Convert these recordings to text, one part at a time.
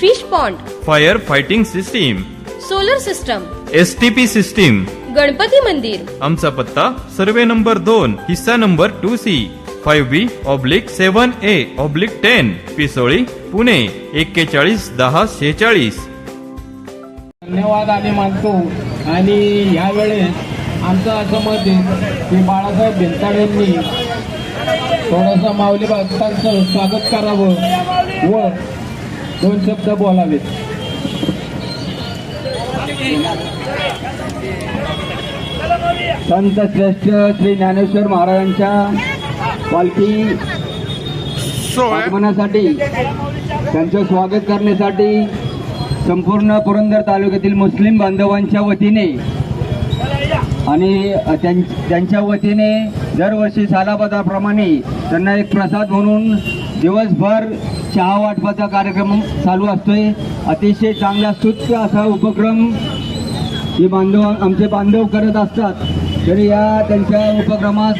Fish pond fire fighting system solar system S T P system Ganpati मंदिर आमचा पत्ता survey number दोन हिस्सा number two C five B oblique seven A oblique ten Pisoli Pune एक्केचाळीस दहा शेचाळीस धन्यवाद आम्ही मानतो. आणि यावेळेस आमचं असं मत आहे की बाळासाहेब भिंताड यांनी थोडंसं माऊली भक्तांचं स्वागत करावं व दोन शब्द बोलावेत. संत श्रेष्ठ श्री ज्ञानेश्वर महाराजांच्या पालखी आगमनासाठी त्यांचं स्वागत करण्यासाठी संपूर्ण पुरंदर तालुक्यातील मुस्लिम बांधवांच्या वतीने आणि त्यां- त्यांच्या वतीने दरवर्षी सालाबदाप्रमाणे त्यांना एक प्रसाद म्हणून दिवसभर चहा वाटपाचा कार्यक्रम चालू असतोय. अतिशय चांगला स्तुत्य असा उपक्रम हे बांधव आमचे बांधव करत असतात. तरी या त्यांच्या उपक्रमात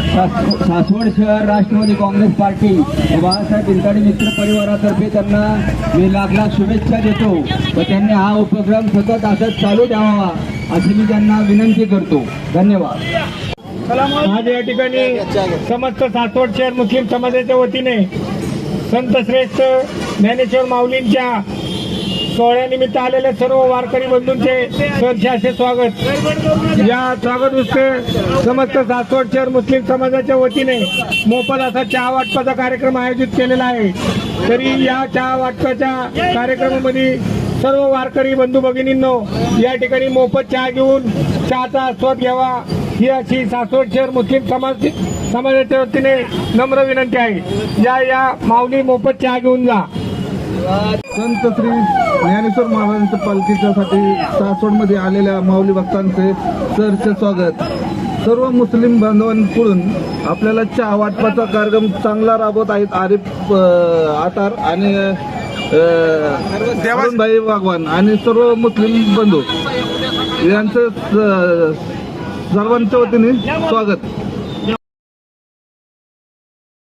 सास- सासवड शहर राष्ट्रवादी काँग्रेस पार्टी व बाळासाहेब मित्र परिवारातर्फे त्यांना मी लाख लाख शुभेच्छा देतो. व त्यांनी हा उपक्रम सतत असंच चालू द्यावा अशी मी त्यांना विनंती करतो. धन्यवाद. आज या ठिकाणी समस्त सासवड शहर मुस्लिम समाजाच्या वतीने संत श्रेष्ठ ज्ञानेश्वर माऊलींच्या सोहळ्यानिमित्त आलेल्या सर्व वारकरी बंधूंचे सहर्ष स्वागत. या स्वागत उत्सव समस्त सासवड शहर मुस्लिम समाजाच्या वतीने मोफत असा चहा वाटपाचा कार्यक्रम आयोजित केलेला आहे. तरी या चहा वाटपाच्या कार्यक्रमामध्ये सर्व वारकरी बंधू भगिनींनो या ठिकाणी मोफत चहा घेऊन चहाचा आस्वाद घ्यावा. ही अशी सासवड शहर मुस्लिम समाज समाजाच्या वतीने नम्र विनंती आहे. या या माऊली मोफत चहा घेऊन जा. संत श्री ज्ञानेश्वर महाराजांच्या पालखीच्यासाठी सासवडमध्ये आलेल्या माऊली भक्तांचे सरचे स्वागत. सर्व मुस्लिम बांधवांकडून आपल्याला चहा वाटपाचा कार्यक्रम चांगला राबवत आहेत आरिफ आतार आणि अ, अरुणभाई वागवान आणि सर्व मुस्लिम बंधू. यांचं सर्वांच्या वतीने स्वागत.